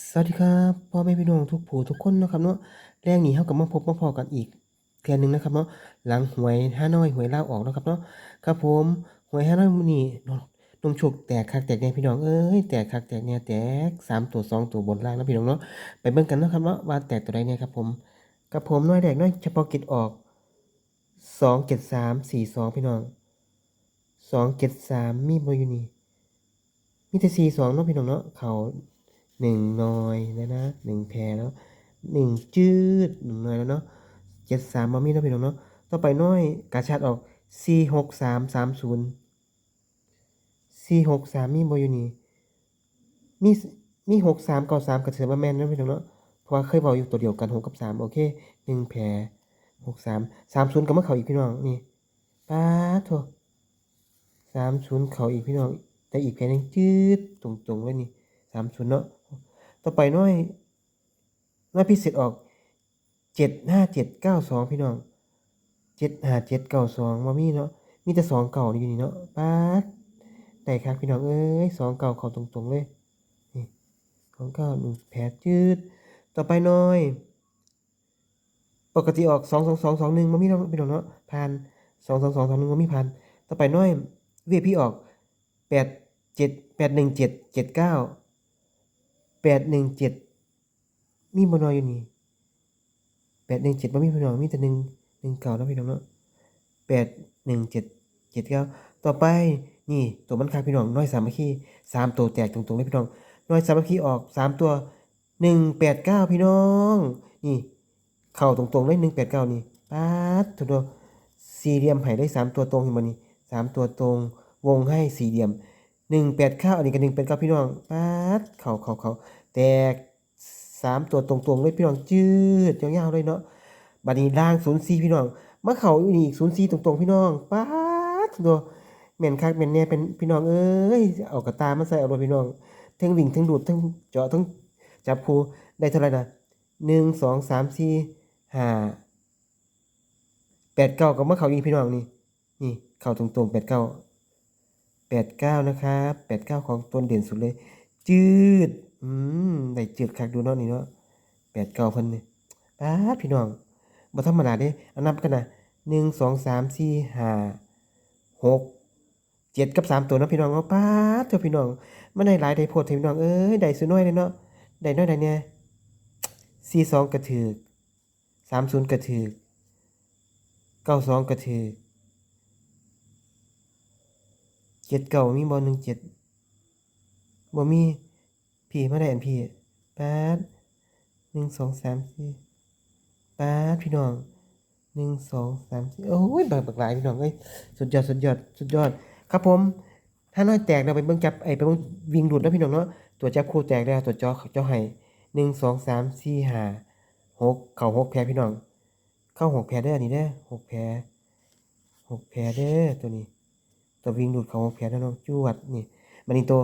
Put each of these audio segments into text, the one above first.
สวัสดีครับพ่อแม่พี่น้องทุกผู้ทุกคนนะครับเนาะแรงนี้เฮาก็มาพบมาพอกันอีกเทื่อหนึงนะครับเนาะหลังหวยฮาน้อยหวยเลาออกนะครับเนาะครับผมหวยฮาน้อยมื้อนี้เนมโชคแตกคักแตกแน่พี่น้องเอ้ยแตกคักแตกแน่แตกสามตัวสองตัวบนล่างนะพี่น้องเนาะไปเบิ่งกันนะครับเนาะว่าแตกตัวใดแน่ครับผมกับผมน้อยแดกน้อยเฉพาะกิจออก27342พี่น้อง273มีบ่อยูนี่มีแต่42เนาะพี่น้องเนาะเขา หนึ่งหน่อยแล้วนะหนึ่งแพรแล้วหนึ่งจืดหนึ่งหน่อยแล้วเนาะเจ็ดสามมามีเนาะพี่น้องเนาะต่อไปน้อยกาชาดออกสี่หกสามสามศูนย์สี่หกสามมีบอยู่นี่มีมีหกสามเก้าสามกับเสือมาแมนนะพี่น้องเนาะเพราะว่าเคยบอกอยู่ตัวเดียวกันหกกับสามโอเคหนึ่งแพรหกสามสามศูนย์กับมะเขาอีกพี่น้องนี่ป้าโถสามศูนย์เขาอีกพี่น้องแต่อีกแพรหนึงจืดตรงๆเลยนี่ สามศูนย์เนาะต่อไปน้อยน้อยพิเศษออกเจ็ดห้าเจ็ดเก้าสองพี่น้องเจ็ดห้าเจ็ดเก้าสองมามีเนาะมีแต่สองเก่าอยู่นี่เนาะป๊าดได้ครับพี่น้องเอ้ยสองเก่าเขาตรงๆเลยนี่สองเก้าหนึ่งแผลจืด ต่อไปน้อย ปกติออกสองสองสองสองหนึ่งมามีเนาะพี่น้องเนาะผ่านสองสองสองสองหนึ่งมามีผ่านต่อไปน้อยเวียพี่ออกแปดเจ็ดแปดหนึ่งเจ็ดเจ็ดเก้า แปดหนึ่งเจ็ดมีบนอยอยู่นี่แปดหนึ่งเจ็ดบ่มีพี่น้องมีแต่หนึ่งหนึ่งเก่าแล้วพี่น้องเนาะแปดหนึ่งเจ็ดเจ็ดเก้าต่อไปนี่ตัวมันคาพี่น้องน้อยสามัคคีสามตัวแตกตรงๆเลยพี่น้องน้อยสามัคคีออกสามตัวหนึ่งแปดเก้าพี่น้อง นี่ เข่าตรงๆเลยหนึ่งแปดเก้านี่ป๊ดถูกตัวสี่เหลี่ยมไผ่ได้สามตัวตรงเห็นบ่นี่สามตัวตรงวงให้สี่เหลี่ยม หนึ่งแปดเก้าอันนี้ก็หนึ่งเป็นเก้าพี่น้องป๊าดเขาเขาเขาแตกสามตัวตรงๆเลยพี่น้องจืดยาวๆเลยเนาะบัดนี้ล่างศูนย์สี่พี่น้องมาเขาอยู่นี่ศูนย์สี่ตรงๆพี่น้องป๊าดตัวแม่นคักแม่นแน่เป็นพี่น้องเอ้ยเอากระตามาใส่เอาเลยพี่น้องทั้งวิ่งทั้งดูดทั้งเจาะทั้งจับคูได้เท่าไหร่นะหนึ่งสองสามสี่ห้าแปดเก้าก็มาเขาอีกพี่น้องนี่นี่เข่าตรงๆแปดเก้า แปดเก้านะครับแปดเก้าของตัวเด่นสุดเลย จืด อืมได้จืดคักดูเนาะนี่เนาะแปดเก้าพิ่นนี่ป๊าดพี่น้องบ่ธรรมดาเด้เอานับกันนะหนึ่งสองสามสี่ห้าหกเจ็ดกับสามตัวนะพี่น้องเนาป๊าดเถอะพี่น้องมันได้หลายได้โพดพี่น้องเอ้ยได้สุน้อยเลยเนาะได้น้อยได้เนี่ยสี่สองกระถือสามศูนย์กระถือเก้าสองกระถือก เจ็ดเก่ามีบอลหนึ่งเจ็ดบ่มีพี่มาได้อันพี่แปดหนึ่งสองสามสี่แปดพี่น้องหนึ่งสองสามสี่โอ้ยบักบักหลายพี่น้องเอ้ยสุดยอดสุดยอดสุดยอด ครับผม ถ้าน้อยแตกเราไปเบิ่งจับไอ้ไปเบิ่งวิ่งดูดแล้วพี่น้องเนาะตัวจับคู่แตกแล้วตัวจอเจ้าให้หนึ่งสองสามสี่ห้าหกเข่าหกแพ้พี่น้อง เข้าหกแพ้เด้อันนี้เด้หกแพ้หกแพ้เด้อตัวนี้ ตัววิ่งดูดเขาหกแผลแล้วเนาะจวดนี่มันนี่ตัว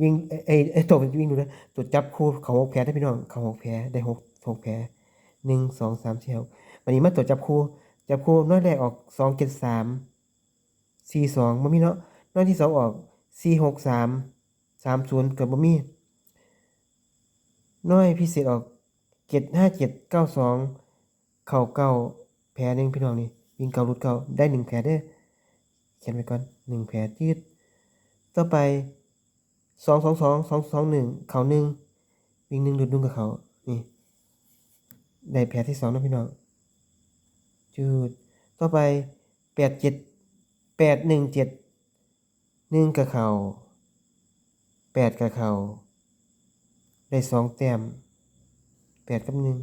วิ่งเอ้ยเอ้ตัววิ่งดูดนะตัวจับคู่เขาหกแผลได้พี่น้องเขาหกแผลได้หกหกแผลหนึ่งสองสามสี่หกมันนี่มาตัวจับคู่จับคู่น้อยแรกออกสองเจ็ดสามสี่สองบ่มีเนาะน้อยที่สองออกสี่หกสามสามศูนย์เกิดบ่มีน้อยพิเศษออกเจ็ดห้าเจ็ดเก้าสองเข่าเก้าแผลหนึ่งพี่น้องนี่วิ่งเก้ารุดเก้าได้หนึ่งแผลเด้อ เขียนไปก่อนหนึ่งแผลยืด ต่อไปสองสองสองสองสองหนึ่งเขาหนึ่งวิ่งหนึ่งดุดนุ่งกับเขานี่ได้แผลที่สองนะพี่น้องจืดต่อไปแปดเจ็ดแปดหนึ่งเจ็ดหนึ่งกับเขาแปดกับเขาได้สองแต้มแปดกับหนึ่ง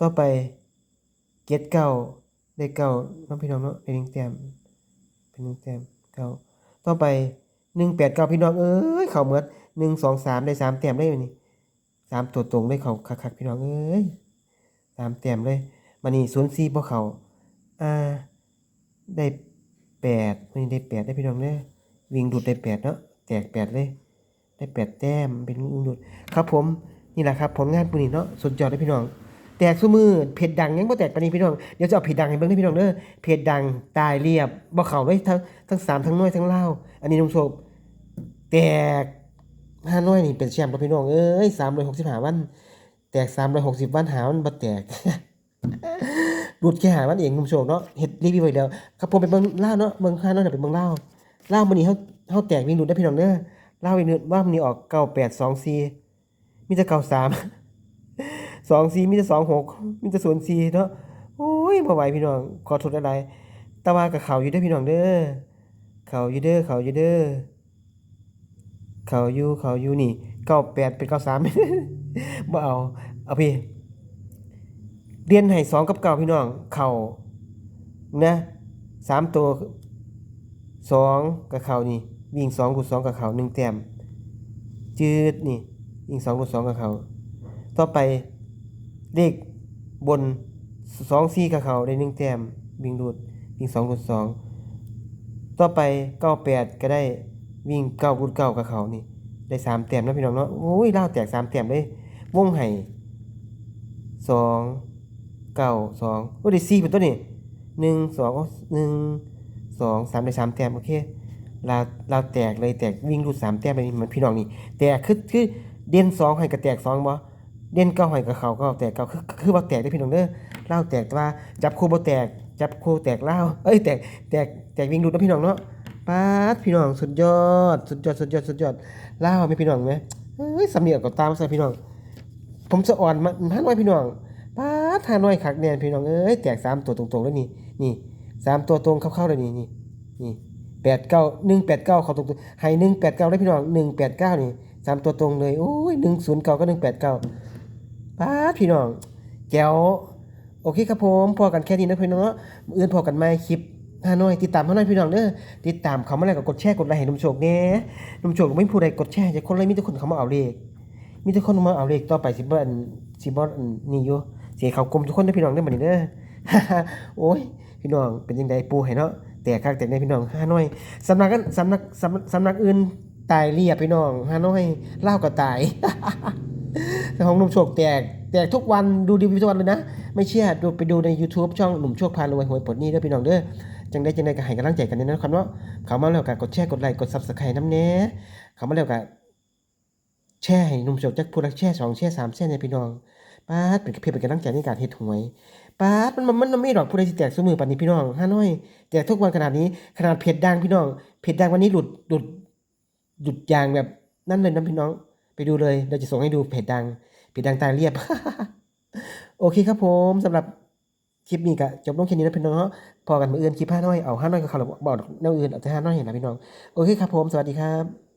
ต่อไปเจ็ดเก้าได้เก้าน้องพี่น้องเนาะได้หนึ่งแต้ม เป็นหนึ่งแต้มเก้าต่อไปหนึ่งแปดเก้าพี่น้องเอ้ยเขาเหมือนหนึ่งสองสามได้สามแต้มได้ไหมนี่สามตัวตรงได้เขาคักๆพี่น้องเอ้ยสามแต้มเลยมานี่ศูนย์สี่พวกเขาอ่าได้แปดมันนี้ได้แปดได้พี่น้องเด้อวิ่งดูดได้แปดเนาะแตกแปดเลย ได้แปดแต้มเป็นวิ่งดูดครับผมนี่แหละครับผลงานปูนี่เนาะสุดยอดเลยพี่น้อง แตกซุมือเพจดังยังบ่แตกปานนี้พี่น้องเดี๋ยวจะเอาเพจดังให้เบิ่งเด้อพี่น้องเด้อเพจดังตายเรียบบ่เข้าเลยทั้งทั้งสามทั้งน้อยทั้งเล่าอันนี้นุ่มโชคแตกห้าน้อยนี่เป็นแชมป์บ่พี่น้องเอ้ย365 วัน แตก 360 วันหามันบ่แตกหลุดแค่หาวันเองคุณผู้ชมเนาะเฮ็ดรีวิวไว้แล้วครับผมไปเบิ่งลาเนาะเบิ่งห้าน้อยน่ะไปเบิ่งลาวลามื้อนี้เฮาเฮาแตกวิ่งหลุดได้พี่น้องเด้อลาอีกนึงว่ามื้อนี้ออก9824มีแต่93 24มีแต่26มีแต่04เนาะโอ้ยบ่ไหวพี่น้องขอโทษหลายๆแต่ว่าก็เขาอยู่เด้อพี่น้องเด้อเขาอยู่เด้อเขาอยู่เด้อเขาอยู่เขาอยู่นี่เก้าแปดเป็นเก้าสามบ่เอาเอาพี่เรียนให้สองกับเก้าพี่น้อง เข่านะสามตัวสองกับเข่านี่วิ่งสองกูสองกับเข่าหนึ่งแต้มจืดนี่วิ่งสองกูสองกับเข่าต่อไป เลขบนสองสี่กับเขาได้หนึ่งแต้มวิ่งดูดวิ่งสองกูสองต่อไปเก้าแปดก็ได้วิ่งเก้ากุดเก้ากับเขานี่ได้สามแต้มนะพี่น้องเนาะโอ้ยเล่าแตกสามแต้มเลยวงไห้สองเก้าสองโอ้ได้สี่เป็นตัวนี่หนึ่งสองหนึ่งสองสามได้สามแต้มโอเคลาวลาแตกเลยแตกวิ่งรูดสามแต้มไปเหมือนพี่น้องนี่แตกคือคือเด่นสองให้กับแตกสองบ่ เด่นเก้าให้กับเขาก็แตกเก้าคือคือว่แตกได้พี่น้องเด้อเล่าแตกแต่ว่าจับคู่บ่แตก จับคู่แตกเล่าเอ้ยแตกแตกแตกวิ่งรูดนะพี่น้องเนาะป๊าดพี่น้องสุดยอด สุดยอดสุดยอดสุดยอดเล่ามีพี่น้องไหมเฮ้ยสำเนียงก็ตามใส่พี่น้อง ผมจะอ่อนมาห้าน้อยพี่น้องป๊าดห้าน้อยคักแน่นพี่น้องเอ้ยแตกสามตัวตรงๆแล้วนี่นี่สามตัวตรงเข้าๆเลยนี่นี่นี่แปดเก้าหนึ่งแปดเก้าเขาตรงๆให้หนึ่งแปดเก้าได้พี่น้องหนึ่งแปดเก้านี่สามตัวตรงเลยโอ้ยหนึ่งศูนย์เก้าก็หนึ่งแปดเก้า ป๊าพี่น้องแจ๋วโอเคครับผมพอกันแค่นี้นะพี่น้องเนาะมื้ออื่นพอกันไหมคลิปฮานอยติดตามฮานอยพี่น้องเด้อติดตามเขามาแล้วก็กดแชร์กดไลค์ให้นุ่มโชคแน่นุ่มโชคก็ไม่พูดใดกดแชร์จะคนเลยมีแต่คนเขามาเอาเลขมีแต่คนมาเอาเลขต่อไปสิบอันสิบอันนี่อยู่สิเขากลมทุกคนเด้อพี่น้องเด้อบัดนี้เด้อโอ้ยพี่น้องเป็นจังไดปูให้เนาะแต่คักแต่ในพี่น้องฮานอยสำนักกันสำนักสำนักอื่นตายเรียบพี่น้องฮานอยเล่าก็ตาย แต่ของหนุ่มโชคแตกแตกทุกวันดูรีวิวทุกวันเลยนะ ไม่เชื่อดูไปดูใน YouTube ช่องหนุ่มโชคพารวยหวยปลดหนี้ด้วยพี่น้องเด้อจังได้จังได้ก็ให้กำลังใจกันด้วยนะครับเนาะเขามาแล้วก็กดแชร์กดไลค์กด Subscribe น้ำแน่เขามาแล้วก็แชร์ให้หนุ่มโชคจักผู้รักแชร์สองแชร์สามแชร์ในพี่น้องป้าดเป็นเพียงเป็นกำลังใจในการเฮ็ดหวยป้าดมันมันมันไม่ดอกผู้ใดสิแตกสมือปานนี้พี่น้องห้าน้อยแตกทุกวันขนาดนี้ขนาดเพจดังพี่น้องเพจดังวันนี้หลุดหลุดหลุดยางแบบนั่นเลยนะพี่น้อง ไปดูเลยเราจะส่งให้ดูเพจดังเพจดังตายเรียบ โอเคครับผมสำหรับคลิปนี้ก็จบลงแค่นี้นะพี่น้องเนาะพอกันมืออื่นคลิปห้าน้อยเอาห้าน้อยก็เขาบอกบอกแนวอื่นเอาแต่ห้าน้อยเห็นนะพี่น้องโอเคครับผมสวัสดีครับ